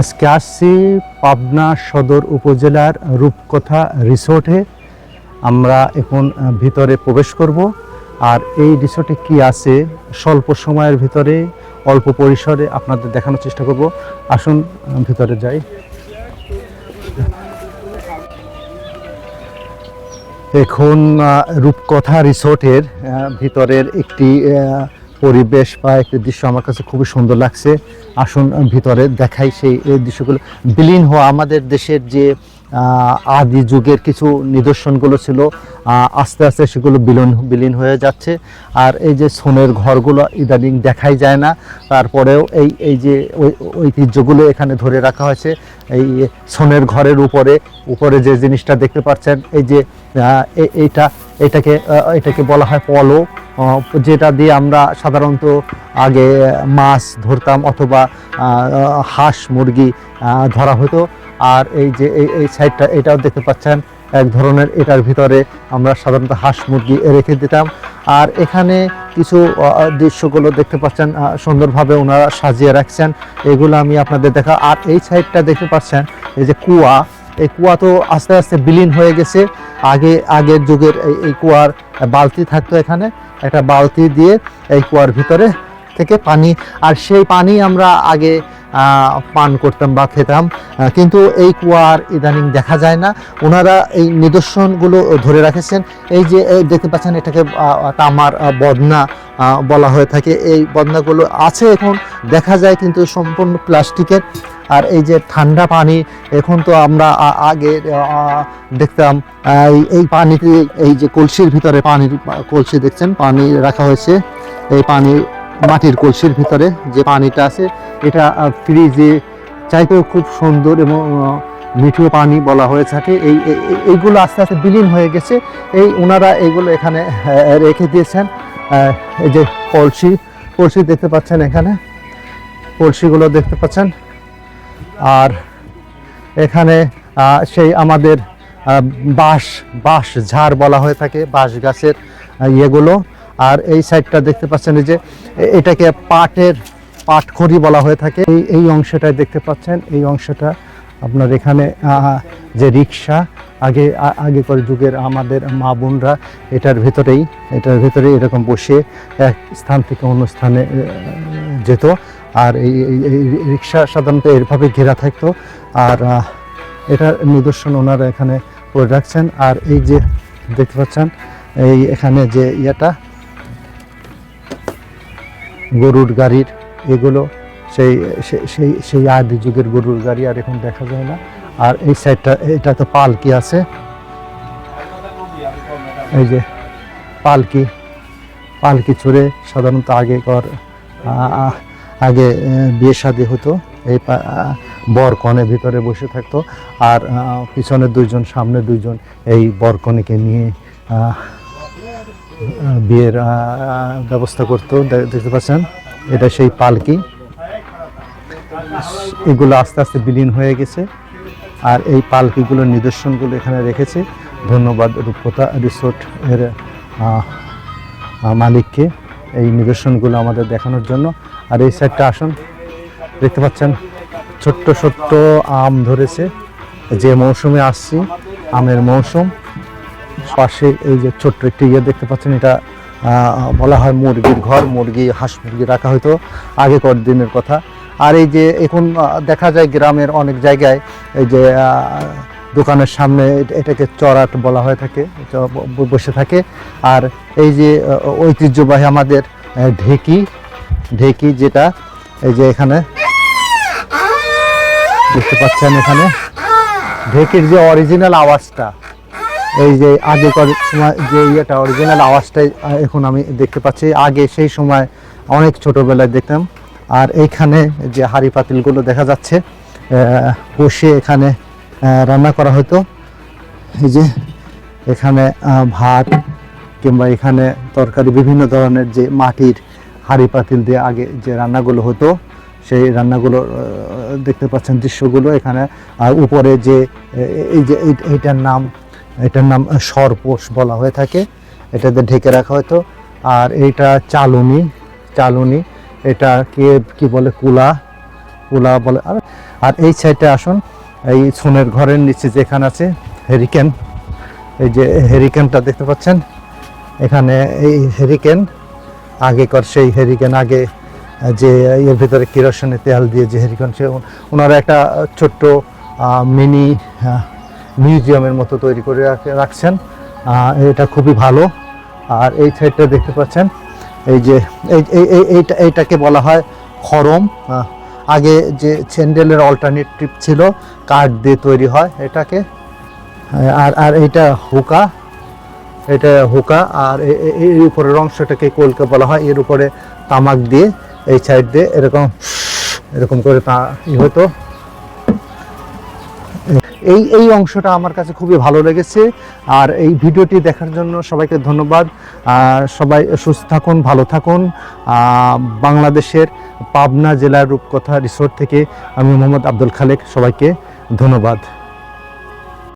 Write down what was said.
আজকে আসছি পাবনা সদর উপজেলার রূপকথা রিসোর্টে। আমরা এখন ভিতরে প্রবেশ করব। আর এই রিসোর্টে কি আছে, স্বল্প সময়ের ভিতরে, অল্প পরিসরে আপনাদের দেখানোর চেষ্টা করব। আসুন ভিতরে যাই। এখন রূপকথা রিসোর্টের ভিতরের একটি পরিবেশ বা একটি দৃশ্য আমার কাছে খুবই সুন্দর লাগছে। আসুন ভিতরে দেখাই সেই দৃশ্যগুলো। বিলীন হওয়া আমাদের দেশের যে আদি যুগের কিছু নিদর্শনগুলো ছিল আস্তে আস্তে সেগুলো বিলীন বিলীন হয়ে যাচ্ছে। আর এই যে সোনের ঘরগুলো ইদানিং দেখাই যায় না। তারপরেও এই এই যে ঐতিহ্যগুলো এখানে ধরে রাখা হয়েছে। এই সোনের ঘরের উপরে উপরে যে জিনিসটা দেখতে পাচ্ছেন, এই যে এইটা, এটাকে এটাকে বলা হয় পলো। যেটা দিয়ে আমরা সাধারণত আগে মাছ ধরতাম অথবা হাঁস মুরগি ধরা হতো। আর এই যে এই সাইডটা এটাও দেখতে পাচ্ছেন, এক ধরনের এটার ভিতরে আমরা সাধারণত হাঁস মুরগি রেখে দিতাম। আর এখানে কিছু দৃশ্যগুলো দেখতে পাচ্ছেন সুন্দরভাবে ওনারা সাজিয়ে রাখছেন। এগুলো আমি আপনাদের দেখা, আর এই সাইডটা দেখতে পাচ্ছেন, এই যে কুয়া, এই কুয়া তো আস্তে আস্তে বিলীন হয়ে গেছে। আগে, আগের যুগের এই কুয়ার বালতি থাকতো এখানে। একটা বালতি দিয়ে এই কুয়ার ভিতরে থেকে পানি, আর সেই পানি আমরা আগে পান করতাম বা খেতাম। কিন্তু এই কুয়ার ইদানিং দেখা যায় না। ওনারা এই নিদর্শনগুলো ধরে রাখেছেন। এই যে দেখতে পাচ্ছেন, এটাকে তামার বদনা বলা হয়ে থাকে। এই বদনাগুলো আছে এখন, দেখা যায় কিন্তু সম্পূর্ণ প্লাস্টিকের। আর এই যে ঠান্ডা পানি, এখন তো আমরা আগে দেখতাম এই- পানিতে, এই যে কলসির ভিতরে পানির, কলসি দেখছেন? পানি রাখা হয়েছে। এই পানি মাটির কলসির ভিতরে যে পানিটা আছে, এটা ফ্রিজে চাইতেও খুব সুন্দর এবং মিঠু পানি বলা হয়ে থাকে। এই- এইগুলো আস্তে আস্তে বিলীন হয়ে গেছে। এই ওনারা এইগুলো এখানে রেখে দিয়েছেন। এই যে কলসি কলসি দেখতে পাচ্ছেন এখানে? কলসিগুলো দেখতে পাচ্ছেন? আর এখানে সেই আমাদের বাঁশ বাঁশ ঝাড় বলা হয়ে থাকে, বাঁশ গাছের ইয়েগুলো। আর এই সাইডটা দেখতে পাচ্ছেন যে এটাকে পাটের পাটখড়ি বলা হয়ে থাকে। এই এই অংশটায় দেখতে পাচ্ছেন, এই অংশটা আপনার এখানে যে রিক্সা, আগে আগেকার যুগের আমাদের মা বোনরা এটার ভেতরেই, এটার ভেতরে এরকম বসে এক স্থান থেকে অন্য স্থানে যেত। আর এই রিক্সা সাধারণত এরভাবে ঘেরা থাকতো। আর এটার নিদর্শন ওনারা এখানে করে রাখছেন। আর এই যে দেখতে পাচ্ছেন এই এখানে যে ইয়েটা গরুর গাড়ির এগুলো সেই সেই সেই আদি যুগের গরুর গাড়ি আর এখন দেখা যায় না। আর এই সাইডটা এটা তো পালকি আছে। এই যে পালকি পালকি ছুঁড়ে সাধারণত আগেকার আহ, আগে বিয়ে শাদী হতো, এই বর কনে ভিতরে বসে থাকতো, আর পিছনে দুইজন, সামনে দুইজন এই বর কনেকে নিয়ে বিয়ের ব্যবস্থা করতো দেখতে পাচ্ছেন? এটা সেই পালকি। এগুলো আস্তে আস্তে বিলীন হয়ে গেছে, আর এই পালকিগুলোর নিদর্শনগুলো এখানে রেখেছে। ধন্যবাদ রূপকথা রিসোর্ট এর মালিককে এই নিদর্শনগুলো আমাদের দেখানোর জন্য। আর এই সাইডটা আসুন। দেখতে পাচ্ছেন, ছোট্ট ছোট্ট আম ধরেছে। যে মৌসুমে আসছি, আমের মৌসুম। পাশে এই যে ছোট্ট একটি ইয়ে দেখতে পাচ্ছেন, এটা বলা হয় মুরগির ঘর। মুরগি, হাঁস মুরগি রাখা হতো আগেকার দিনের কথা। আর এই যে এখন দেখা যায় গ্রামের অনেক জায়গায় এই যে দোকানের সামনে এটাকে চড়াট বলা হয়ে থাকে বসে থাকে। আর এই যে ঐতিহ্যবাহী আমাদের ঢেকি ঢেকি যেটা, এই যে এখানে। দেখতে পাচ্ছেন এখানে? ঢেকির যে অরিজিনাল আওয়াজটা, এই যে আগেকার সময় যে ইয়েটা অরিজিনাল আওয়াজটাই এখন আমি দেখতে পাচ্ছি। আগে সেই সময় অনেক ছোটবেলায় দেখতাম। আর এইখানে যে হাড়ি পাতিলগুলো দেখা যাচ্ছে বসে এখানে রান্না করা হতো। এই যে এখানে ভাত কিংবা এখানে তরকারি, বিভিন্ন ধরনের যে মাটির হাঁড়ি পাতিল দিয়ে আগে যে রান্নাগুলো হতো, সেই রান্নাগুলো দেখতে পাচ্ছেন দৃশ্যগুলো এখানে। আর উপরে যে, এই যে এই- এইটার নাম, এটার নাম সরপোষ বলা হয়ে থাকে। এটাতে ঢেকে রাখা হতো। আর এইটা চালুনি চালুনি, এটা কে, কি বলে, কুলা কুলা বলে। আর আর এই সাইডে আসুন, এই সোনের ঘরের নিচে যেখানে আছে, হেরিকেন, এই যে হেরিকেনটা দেখতে পাচ্ছেন? এখানে এই হেরিকেন আগেকার সেই হেরিকেন আগে যে, এর ভিতরে কেরোসিনের তেল দিয়ে যে হেরিকেন সে ওনারা একটা ছোট্ট মিনি মিউজিয়ামের মতো তৈরি করে রাখছেন। এটা খুবই ভালো। আর এই সাইডটা দেখতে পাচ্ছেন, এই যে, এই- এই- এই- এইটা, এইটাকে বলা হয় খরম। আগে যে স্যান্ডেলের অল্টারনেটিভ ছিল, কাঠ দিয়ে তৈরি হয় এটাকে। আর আর এইটা হুকা। এটা হুকা আর এর উপরের অংশটাকে কলকে বলা হয়। এর উপরে তামাক দিয়ে এই সাইড দিয়ে এরকম এরকম করে তা ই হতো। এই এই অংশটা আমার কাছে খুবই ভালো লেগেছে। আর এই ভিডিওটি দেখার জন্য সবাইকে ধন্যবাদ। সবাই সুস্থ থাকুন, ভালো থাকুন। বাংলাদেশের পাবনা জেলার রূপকথা রিসোর্ট থেকে আমি মোহাম্মদ আব্দুল খালেক সবাইকে ধন্যবাদ।